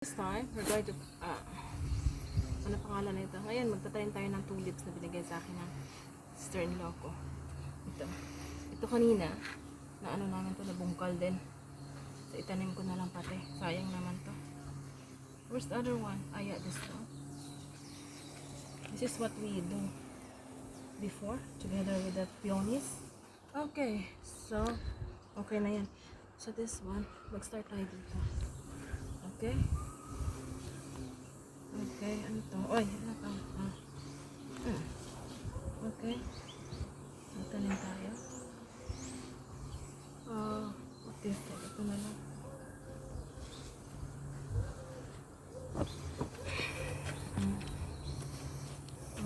This time, we're going to, ah, ano pangalan na ito? Ngayon, magtatayin tayo ng tulips na binigay sa akin ng sister-in-law ko. Ito. Ito kanina, na ano namin to, nabungkal din. So, itanim ko na lang pati. Sayang naman to. Where's the other one? Ah, yeah, this one. This is what we do before, together with the peonies. Okay, so, okay na yan. So, this one, mag-start tayo dito. Okay? Okay, ano to? Oy, ano to? Ah. Hmm. Okay. Magtanim tayo. Ah, okay, ito na lang. Hmm.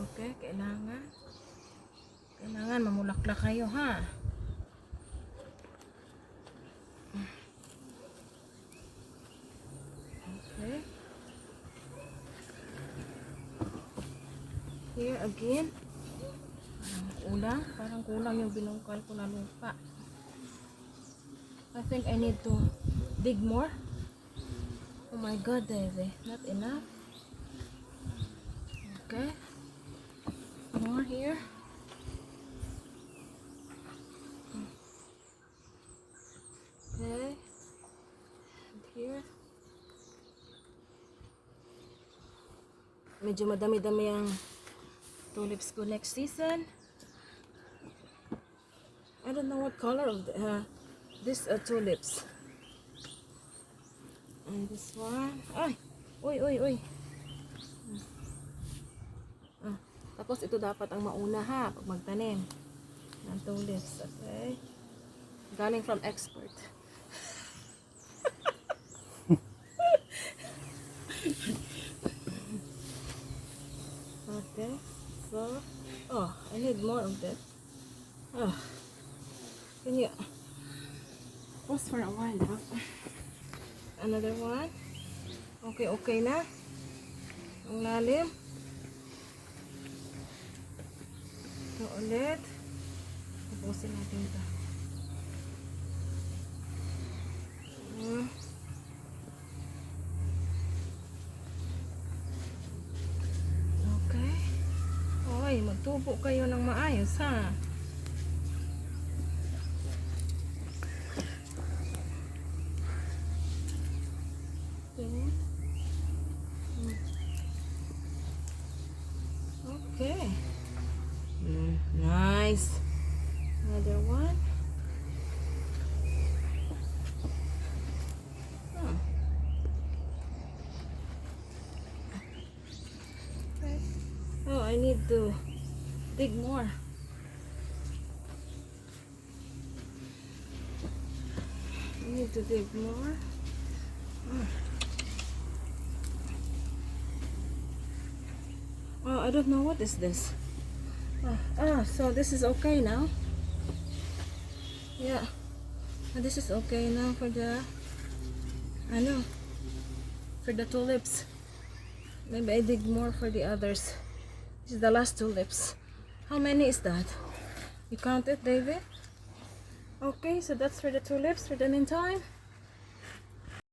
Okay, kailangan. Kailangan mamulaklak kayo, ha? Okay. Here again. Parang kulang. Parang kulang yung binungkal ko na lupa. I think I need to dig more. Oh my god, Daisy. Not enough. Okay. More here. Okay. And here. medyo madami-dami ang tulips ko next season. I don't know what color of the, uh, this uh, tulips. And this one. Ay! Uy, uy, uy. Ah, tapos ito dapat ang mauna ha pag magtanim ng tulips. Okay? Galing from expert. Okay, so, oh, I need more of that. Oh, can you pause for a while now? Another one. Okay, okay na. Ang lalim. Ito ulit. Tapusin natin ito. Hmm. Okay. Magtubo kayo ng maayos ha. Okay. Nice. Another one. Oh, I need to dig more. Need to dig more. Oh, I don't know what is this. Ah, ah, so this is okay now. Yeah. Ah, This is okay now for the I know for the tulips. Maybe I dig more for the others. This is the last tulips. How many is that? You count it, David? Okay, so that's for the tulips for the meantime.